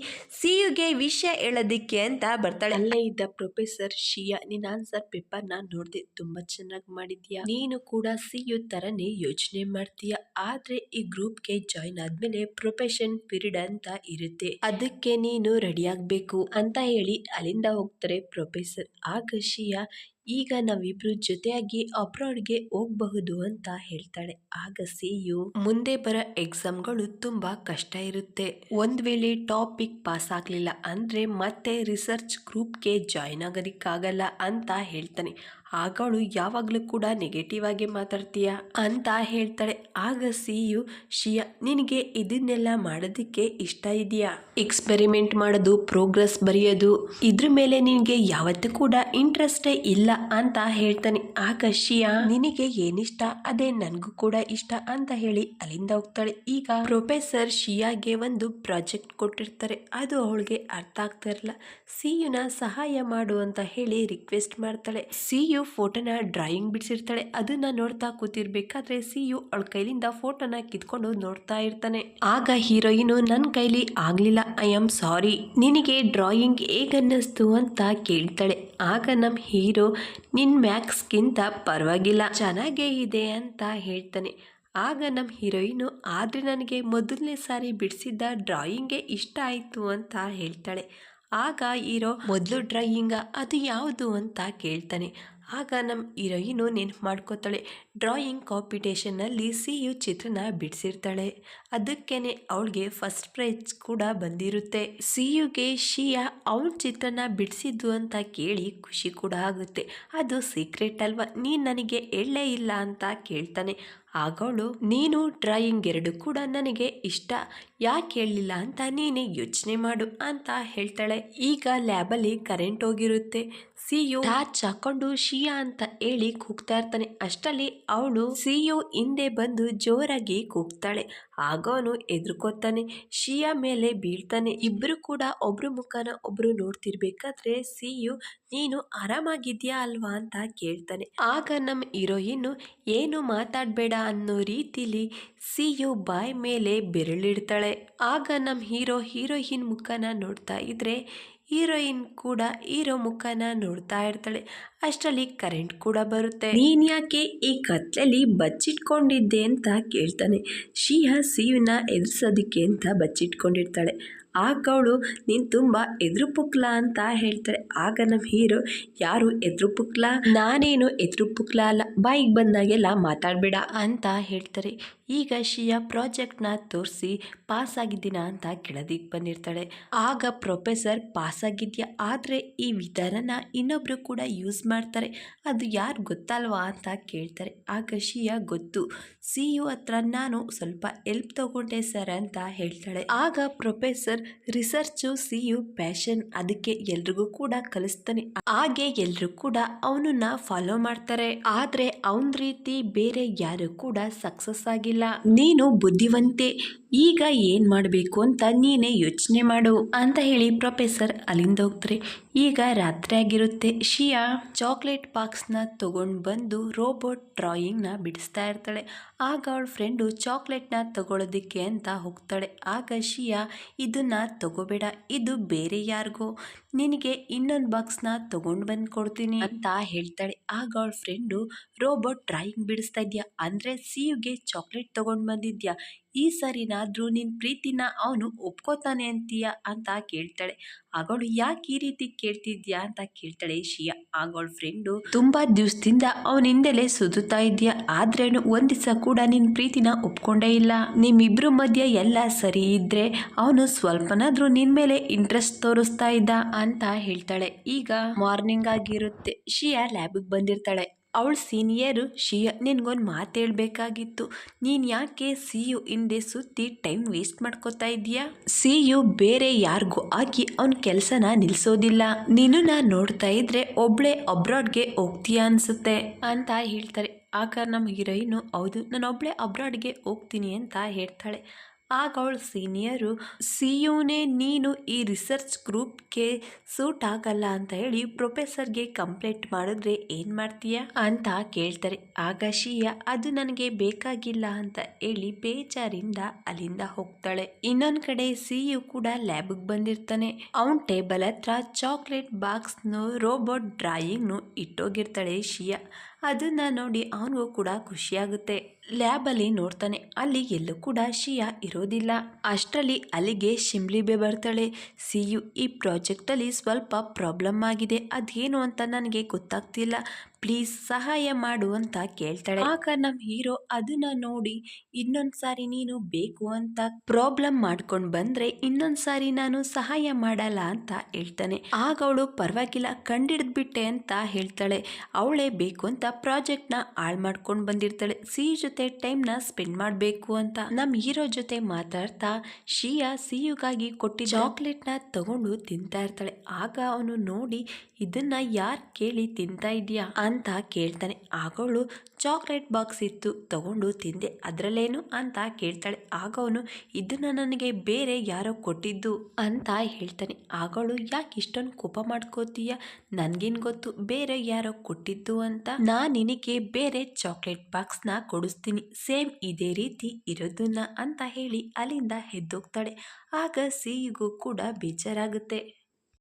ಸಿಯುಗೆ ವಿಷಯ ಹೇಳೋದಿಕ್ಕೆ ಅಂತ ಬರ್ತಾಳೆ. ಅಲ್ಲೇ ಇದ್ದ ಪ್ರೊಫೆಸರ್ ಶಿಯಾ ನಿನ್ನ ಆನ್ಸರ್ ಪೇಪರ್ ನಾನು ನೋಡಿದೆ, ತುಂಬಾ ಚೆನ್ನಾಗಿ ಮಾಡಿದ್ಯಾ? ನೀನು ಕೂಡ ಸಿಯು ತರನೇ ಯೋಚನೆ ಮಾಡ್ತೀಯ? ಆದ್ರೆ ಈ ಗ್ರೂಪ್ಗೆ ಜಾಯಿನ್ ಆದ್ಮೇಲೆ ಪ್ರೊಫೆಷನ್ ಪಿರಿಯಡ್ ಅಂತ ಇರುತ್ತೆ. ಅದಕ್ಕೆ ನೀನು ರೆಡಿ ಆಗ್ಬೇಕು. ಅಂತ ಹೇಳಿ ಅಲ್ಲಿಂದ ಹೋಗ್ತಾರೆ ಪ್ರೊಫೆಸರ್ ಆಗ ಶಿಯಾ ಈಗ ನಾವಿಬ್ರು ಜೊತೆಯಾಗಿ ಅಬ್ರಾಡ್ಗೆ ಹೋಗಬಹುದು ಅಂತ ಹೇಳ್ತಾಳೆ. ಆಗ ಸಿಯು, ಮುಂದೆ ಬರೋ ಎಕ್ಸಾಮ್ಗಳು ತುಂಬಾ ಕಷ್ಟ ಇರುತ್ತೆ. ಒಂದ್ ವೇಳೆ ಟಾಪಿಕ್ ಪಾಸ್ ಆಗ್ಲಿಲ್ಲ ಅಂದ್ರೆ ಮತ್ತೆ ರಿಸರ್ಚ್ ಗ್ರೂಪ್ಗೆ ಜಾಯ್ನ್ ಆಗೋದಿಕ್ಕಾಗಲ್ಲ ಅಂತ ಹೇಳ್ತಾನೆ. ಆಗ ಅವಳು ಯಾವಾಗಲೂ ಕೂಡ ನೆಗೆಟಿವ್ ಆಗಿ ಮಾತಾಡ್ತೀಯ? ಅಂತ ಹೇಳ್ತಾಳೆ. ಆಗ ಸಿಯು, ಶಿಯಾ, ನಿನಗೆ ಇದನ್ನೆಲ್ಲ ಮಾಡೋದಕ್ಕೆ ಇಷ್ಟ ಇದೆಯಾ? ಎಕ್ಸ್ಪೆರಿಮೆಂಟ್ ಮಾಡೋದು ಪ್ರೋಗ್ರೆಸ್ ಬರೆಯೋದು, ಇದ್ರ ಮೇಲೆ ನಿನಗೆ ಯಾವತ್ತೂ ಕೂಡ ಇಂಟ್ರೆಸ್ಟೇ ಇಲ್ಲ ಅಂತ ಹೇಳ್ತಾನೆ. ಆಗ ಶಿಯಾ, ನಿನಗೆ ಏನಿಷ್ಟ? ಅದೇ ನನಗೂ ಕೂಡ ಇಷ್ಟ ಅಂತ ಹೇಳಿ ಅಲ್ಲಿಂದ ಹೋಗ್ತಾಳೆ. ಈಗ ಪ್ರೊಫೆಸರ್ ಶಿಯಾಗೆ ಒಂದು ಪ್ರಾಜೆಕ್ಟ್ ಕೊಟ್ಟಿರ್ತಾರೆ. ಅದು ಅವಳಿಗೆ ಅರ್ಥ ಆಗ್ತಾ ಇರಲ್ಲ. ಸಿಯುನ ಸಹಾಯ ಮಾಡು ಅಂತ ಹೇಳಿ ರಿಕ್ವೆಸ್ಟ್ ಮಾಡ್ತಾಳೆ. ಸಿಯು ಫೋಟೋನ ಡ್ರಾಯಿಂಗ್ ಬಿಡಿಸಿರ್ತಾಳೆ. ಅದನ್ನ ನೋಡ್ತಾ ಕೂತಿರ್ಬೇಕಾದ್ರೆ ಸಿ ಯು ಅವಳ ಕೈಲಿಂದ ಫೋಟೋನ ಕಿತ್ಕೊಂಡು ನೋಡ್ತಾ ಇರ್ತಾನೆ. ಆಗ ಹೀರೋಯಿನು ನನ್ನ ಕೈಲಿ ಆಗ್ಲಿಲ್ಲ, ಐ ಆಮ್ ಸಾರಿ. ನಿನಗೆ ಡ್ರಾಯಿಂಗ್ ಹೇಗನ್ನಿಸ್ತು ಅಂತ ಕೇಳ್ತಾಳೆ. ಆಗ ನಮ್ಮ ಹೀರೋ, ನಿನ್ ಮ್ಯಾಕ್ಸ್ಗಿಂತ ಪರವಾಗಿಲ್ಲ, ಚೆನ್ನಾಗೇ ಇದೆ ಅಂತ ಹೇಳ್ತಾನೆ. ಆಗ ನಮ್ಮ ಹೀರೋಯಿನು, ಆದರೆ ನನಗೆ ಮೊದಲನೇ ಸಾರಿ ಬಿಡಿಸಿದ್ದ ಡ್ರಾಯಿಂಗೇ ಇಷ್ಟ ಆಯಿತು ಅಂತ ಹೇಳ್ತಾಳೆ. ಆಗ ಹೀರೋ, ಮೊದಲು ಡ್ರಾಯಿಂಗ, ಅದು ಯಾವುದು? ಅಂತ ಕೇಳ್ತಾನೆ. ಆಗ ನಮ್ಮ ಹೀರೋಯಿನು ನೆನ್ಪು ಮಾಡ್ಕೋತಾಳೆ, ಡ್ರಾಯಿಂಗ್ ಕಾಂಪಿಟೇಷನ್ನಲ್ಲಿ ಸಿ ಯು ಚಿತ್ರನ ಬಿಡಿಸಿರ್ತಾಳೆ. ಅದಕ್ಕೇನೆ ಅವಳಿಗೆ ಫಸ್ಟ್ ಪ್ರೈಜ್ ಕೂಡ ಬಂದಿರುತ್ತೆ. ಸಿ ಯುಗೆ ಶಿಯಾ ಅವಳ ಚಿತ್ರನ ಬಿಡಿಸಿದ್ದು ಅಂತ ಕೇಳಿ ಖುಷಿ ಕೂಡ ಆಗುತ್ತೆ. ಅದು ಸೀಕ್ರೆಟ್ ಅಲ್ವಾ? ನೀನು ನನಗೆ ಎಳ್ಳೇ ಇಲ್ಲ ಅಂತ ಕೇಳ್ತಾನೆ. ಆಗೋಳು ನೀನು ಡ್ರಾಯಿಂಗ್ ಎರಡು ಕೂಡ ನನಗೆ ಇಷ್ಟ. ಯಾಕೆ ಹೇಳಲಿಲ್ಲ ಅಂತ ನೀನೇ ಯೋಚನೆ ಮಾಡು ಅಂತ ಹೇಳ್ತಾಳೆ. ಈಗ ಲ್ಯಾಬಲ್ಲಿ ಕರೆಂಟ್ ಹೋಗಿರುತ್ತೆ. ಸಿಯು ಟಾರ್ಚ್ ಹಾಕೊಂಡು ಶಿಯಾ ಅಂತ ಹೇಳಿ ಕೂಗ್ತಾ ಇರ್ತಾನೆ. ಅಷ್ಟರಲ್ಲಿ ಅವಳು ಸಿ ಯು ಹಿಂದೆ ಬಂದು ಜೋರಾಗಿ ಕೂಗ್ತಾಳೆ. ಆಗ ಅವನು ಎದುರ್ಕೋತಾನೆ ಶಿಯಾ ಮೇಲೆ ಬೀಳ್ತಾನೆ. ಇಬ್ರು ಕೂಡ ಒಬ್ರು ಮುಖನ ಒಬ್ರು ನೋಡ್ತಿರ್ಬೇಕಾದ್ರೆ ಸಿ ಯು ನೀನು ಆರಾಮಾಗಿದ್ಯಾ ಅಲ್ವಾ? ಅಂತ ಕೇಳ್ತಾನೆ. ಆಗ ನಮ್ಮ ಹೀರೋಯಿನ್, ಏನು ಮಾತಾಡಬೇಡ ಅನ್ನೋ ರೀತಿಲಿ ಸಿ ಯು ಬಾಯ್ ಮೇಲೆ ಬೆರಳಿಡ್ತಾಳೆ. ಆಗ ನಮ್ಮ ಹೀರೋ, ಹೀರೋಯಿನ್ ಮುಖನ ನೋಡ್ತಾ ಇದ್ರೆ ಹೀರೋಯಿನ್ ಕೂಡ ಹೀರೋ ಮುಖನ ನೋಡ್ತಾ ಇರ್ತಾಳೆ. ಅಷ್ಟರಲ್ಲಿ ಕರೆಂಟ್ ಕೂಡ ಬರುತ್ತೆ. ನೀನ್ ಯಾಕೆ ಈ ಕತ್ಲಲ್ಲಿ ಬಚ್ಚಿಟ್ಕೊಂಡಿದ್ದೆ ಅಂತ ಕೇಳ್ತಾನೆ. ಶಿಹ ಸೀವಿನ ಎದುರಿಸೋದಕ್ಕೆ ಅಂತ ಬಚ್ಚಿಟ್ಕೊಂಡಿರ್ತಾಳೆ. ಆಗ ಅವಳು ನೀನು ತುಂಬ ಎದುರು ಪುಕ್ಲ ಅಂತ ಹೇಳ್ತಾಳೆ. ಆಗ ನಮ್ಮ ಹೀರೋ ಯಾರು ಎದುರು ಪುಕ್ಲ ನಾನೇನು ಎದುರು ಪುಕ್ಲ ಅಲ್ಲ ಬಾಯಿಗೆ ಬಂದಾಗೆಲ್ಲ ಮಾತಾಡಬೇಡ ಅಂತ ಹೇಳ್ತಾರೆ. ಈಗ ಶಿಯಾ ಪ್ರಾಜೆಕ್ಟ್ನ ತೋರಿಸಿ ಪಾಸ್ ಆಗಿದ್ದೀನ ಅಂತ ಕೆಳದಿಗೆ ಬಂದಿರ್ತಾಳೆ. ಆಗ ಪ್ರೊಫೆಸರ್ ಪಾಸ್ ಆಗಿದ್ಯಾ ಆದರೆ ಈ ವಿಧಾನನ ಇನ್ನೊಬ್ಬರು ಕೂಡ ಯೂಸ್ ಮಾಡ್ತಾರೆ. ಅದು ಯಾರು ಗೊತ್ತಲ್ವಾ ಅಂತ ಕೇಳ್ತಾರೆ. ಆಗ ಶಿಯಾ ಗೊತ್ತು. ಸಿ ಯು ಹತ್ರ ನಾನು ಸ್ವಲ್ಪ ಎಲ್ಪ್ ತಗೊಂಡೆ ಸರ್ ಅಂತ ಹೇಳ್ತಾಳೆ. ಆಗ professor, research, see you passion ಅದಕ್ಕೆ ಎಲ್ರಿಗೂ ಕೂಡ ಕಲಿಸ್ತಾನೆ. ಹಾಗೆ ಎಲ್ಲರೂ ಕೂಡ ಅವನನ್ನ ಫಾಲೋ ಮಾಡ್ತಾರೆ. ಆದ್ರೆ ಅವನ ರೀತಿ ಬೇರೆ ಯಾರು ಕೂಡ ಸಕ್ಸಸ್ ಆಗಿಲ್ಲ. ನೀನು ಬುದ್ಧಿವಂತೆ ಈಗ ಏನು ಮಾಡಬೇಕು ಅಂತ ನೀನೇ ಯೋಚನೆ ಮಾಡು ಅಂತ ಹೇಳಿ ಪ್ರೊಫೆಸರ್ ಅಲ್ಲಿಂದ ಹೋಗ್ತಾರೆ. ಈಗ ರಾತ್ರಿ ಆಗಿರುತ್ತೆ. ಶಿಯಾ ಚಾಕ್ಲೇಟ್ ಬಾಕ್ಸ್ನ ತೊಗೊಂಡು ಬಂದು ರೋಬೋಟ್ ಡ್ರಾಯಿಂಗ್ನ ಬಿಡಿಸ್ತಾ ಇರ್ತಾಳೆ. ಆಗ ಅವಳ ಫ್ರೆಂಡು ಚಾಕ್ಲೇಟ್ನ ತಗೊಳ್ಳೋದಕ್ಕೆ ಅಂತ ಹೋಗ್ತಾಳೆ. ಆಗ ಶಿಯಾ, ಇದನ್ನು ತಗೋಬೇಡ. ಇದು ಬೇರೆ ಯಾರಿಗೋ. ನಿನಗೆ ಇನ್ನೊಂದು ಬಾಕ್ಸ್ನ ತೊಗೊಂಡು ಬಂದು ಕೊಡ್ತೀನಿ ಅಂತ ಹೇಳ್ತಾಳೆ. ಆಗ ಅವಳ ಫ್ರೆಂಡು, ರೋಬೋಟ್ ಡ್ರಾಯಿಂಗ್ ಬಿಡಿಸ್ತಾ ಇದೆಯಾ? ಅಂದರೆ ಸಿಯುಗೆ ಚಾಕ್ಲೇಟ್ ತೊಗೊಂಡು ಬಂದಿದ್ಯಾ? ಈ ಸರಿನಾದ್ರೂ ನಿನ್ನ ಪ್ರೀತಿನ ಅವನು ಒಪ್ಕೋತಾನೆ ಅಂತೀಯ ಅಂತ ಕೇಳ್ತಾಳೆ. ಆಗೋಳು ಯಾಕೆ ಈ ರೀತಿ ಕೇಳ್ತಿದ್ಯಾ ಅಂತ ಕೇಳ್ತಾಳೆ ಶಿಯಾ ಆಗೋಳ ಫ್ರೆಂಡು ತುಂಬಾ ದಿವಸದಿಂದ ಅವನ ಹಿಂದೆಲೆ ಸುದುತ್ತಾ ಇದೆಯಾ. ಆದ್ರೇನು ಒಂದ್ ದಿವಸ ಕೂಡ ನಿನ್ನ ಪ್ರೀತಿನ ಒಪ್ಕೊಂಡೇ ಇಲ್ಲ. ನಿಮ್ಮಿಬ್ರು ಮಧ್ಯೆ ಎಲ್ಲ ಸರಿ ಇದ್ರೆ ಅವನು ಸ್ವಲ್ಪನಾದ್ರೂ ನಿನ್ ಮೇಲೆ ಇಂಟ್ರೆಸ್ಟ್ ತೋರಿಸ್ತಾ ಇದ್ದ ಅಂತ ಹೇಳ್ತಾಳೆ. ಈಗ ಮಾರ್ನಿಂಗ್ ಆಗಿರುತ್ತೆ. ಶಿಯಾ ಲ್ಯಾಬಿಗೆ ಬಂದಿರ್ತಾಳೆ. ಅವಳ ಸೀನಿಯರು ಶಿಯ ನಿನಗೊಂದು ಮಾತು ಹೇಳಬೇಕಾಗಿತ್ತು. ನೀನು ಯಾಕೆ ಸಿ ಯು ಹಿಂದೆ ಸುತ್ತಿ ಟೈಮ್ ವೇಸ್ಟ್ ಮಾಡ್ಕೋತಾ ಇದೆಯಾ ಸಿ ಯು ಬೇರೆ ಯಾರಿಗೂ ಆಗಿ ಅವನ ಕೆಲಸನ ನಿಲ್ಲಿಸೋದಿಲ್ಲ ನೀನು ನಾನು ನೋಡ್ತಾ ಇದ್ರೆ ಒಬ್ಳೆ ಅಬ್ರಾಡ್ಗೆ ಹೋಗ್ತೀಯಾ ಅನಿಸುತ್ತೆ. ಅಂತ ಹೇಳ್ತಾರೆ. ಆಗ ನಮ್ಮ ಹೀರೋಯಿನು, ಹೌದು, ನಾನು ಒಬ್ಳೆ ಅಬ್ರಾಡ್ಗೆ ಹೋಗ್ತೀನಿ ಅಂತ ಹೇಳ್ತಾಳೆ. ಆಗ ಅವಳ ಸೀನಿಯರು, ಸಿಯುನೇ ನೀನು ಈ ರಿಸರ್ಚ್ ಗ್ರೂಪ್ಗೆ ಸೂಟ್ ಆಗಲ್ಲ ಅಂತ ಹೇಳಿ ಪ್ರೊಫೆಸರ್ಗೆ ಕಂಪ್ಲೇಂಟ್ ಮಾಡಿದ್ರೆ ಏನು ಮಾಡ್ತೀಯಾ? ಅಂತ ಕೇಳ್ತಾರೆ. ಆಗ ಶಿಯಾ ಅದು ನನಗೆ ಬೇಕಾಗಿಲ್ಲ ಅಂತ ಹೇಳಿ ಬೇಜಾರಿಂದ ಅಲ್ಲಿಂದ ಹೋಗ್ತಾಳೆ. ಇನ್ನೊಂದು ಕಡೆ ಸಿಯು ಕೂಡ ಲ್ಯಾಬ್ಗೆ ಬಂದಿರ್ತಾನೆ. ಅವನ ಟೇಬಲ್ ಹತ್ರ ಚಾಕ್ಲೇಟ್ ಬಾಕ್ಸ್ನು, ರೋಬೋಟ್ ಡ್ರಾಯಿಂಗ್ನು ಇಟ್ಟೋಗಿರ್ತಾಳೆ ಶಿಯಾ ಅದನ್ನ ನೋಡಿ ಅವನಿಗೂ ಕೂಡ ಖುಷಿಯಾಗುತ್ತೆ. ಲ್ಯಾಬಲ್ಲಿ ನೋಡ್ತಾನೆ, ಅಲ್ಲಿ ಎಲ್ಲೂ ಕೂಡ ಶಿಯಾ ಇರೋದಿಲ್ಲ. ಅಷ್ಟರಲ್ಲಿ ಅಲ್ಲಿಗೆ ಶಿಮ್ಲಿಬೆ ಬರ್ತಾಳೆ. ಸಿ ಯು ಈ ಪ್ರಾಜೆಕ್ಟಲ್ಲಿ ಸ್ವಲ್ಪ ಪ್ರಾಬ್ಲಮ್ ಆಗಿದೆ. ಅದೇನು ಅಂತ ನನಗೆ ಗೊತ್ತಾಗ್ತಿಲ್ಲ. ಪ್ಲೀಸ್ ಸಹಾಯ ಮಾಡು ಅಂತ ಕೇಳ್ತಾಳೆ. ಆಗ ನಮ್ಮ ಹೀರೋ ಅದನ್ನ ನೋಡಿ ಇನ್ನೊಂದ್ಸಾರಿ ನೀನು ಬೇಕು ಅಂತ ಪ್ರಾಬ್ಲಮ್ ಮಾಡ್ಕೊಂಡು ಬಂದ್ರೆ ಇನ್ನೊಂದ್ಸಾರಿ ನಾನು ಸಹಾಯ ಮಾಡಲ್ಲ ಅಂತ ಹೇಳ್ತಾನೆ. ಆಗ ಅವಳು ಪರವಾಗಿಲ್ಲ ಕಂಡಿಡ್ದ್ಬಿಟ್ಟೆ ಅಂತ ಹೇಳ್ತಾಳೆ. ಅವಳೇ ಬೇಕು ಅಂತ ಪ್ರಾಜೆಕ್ಟ್ನ ಹಾಳು ಮಾಡ್ಕೊಂಡು ಬಂದಿರ್ತಾಳೆ. ಸಿ ಜೊತೆ ಟೈಮ್ನ ಸ್ಪೆಂಡ್ ಮಾಡಬೇಕು ಅಂತ ನಮ್ಮ ಹೀರೋ ಜೊತೆ ಮಾತಾಡ್ತಾ ಶಿಯಾ ಸಿಯುಗಾಗಿ ಕೊಟ್ಟಿ ಚಾಕ್ಲೇಟ್ನ ತಗೊಂಡು ತಿಂತಾ ಇರ್ತಾಳೆ. ಆಗ ಅವನು ನೋಡಿ, ಇದನ್ನ ಯಾರ್ ಕೇಳಿ ತಿಂತಾ ಇದೀಯಾ? ಅಂತ ಕೇಳ್ತಾನೆ. ಆಗ ಅವಳು ಚಾಕ್ಲೇಟ್ ಬಾಕ್ಸ್ ಇತ್ತು, ತಗೊಂಡು ತಿಂದೆ. ಅದರಲ್ಲೇನು ಅಂತ ಕೇಳ್ತಾಳೆ. ಆಗ ಅವನು ಇದನ್ನ ನನಗೆ ಬೇರೆ ಯಾರೋ ಕೊಟ್ಟಿದ್ದು ಅಂತ ಹೇಳ್ತಾನೆ. ಆಗೋಳು, ಯಾಕೆ ಇಷ್ಟೊಂದು ಕೋಪ ಮಾಡ್ಕೋತೀಯ? ನನಗೇನು ಗೊತ್ತು? ಬೇರೆ ಯಾರೋ ಕೊಟ್ಟಿದ್ದು ಅಂತ. ನಾ ನಿನಗೆ ಬೇರೆ ಚಾಕ್ಲೇಟ್ ಬಾಕ್ಸ್ನ ಕೊಡಿಸ್ತೀನಿ. ಸೇಮ್ ಇದೇ ರೀತಿ ಇರೋದನ್ನ ಅಂತ ಹೇಳಿ ಅಲ್ಲಿಂದ ಎದ್ದೋಗ್ತಾಳೆ. ಆಗ ಸಿಹಿಗೂ ಕೂಡ ಬೇಜಾರಾಗುತ್ತೆ.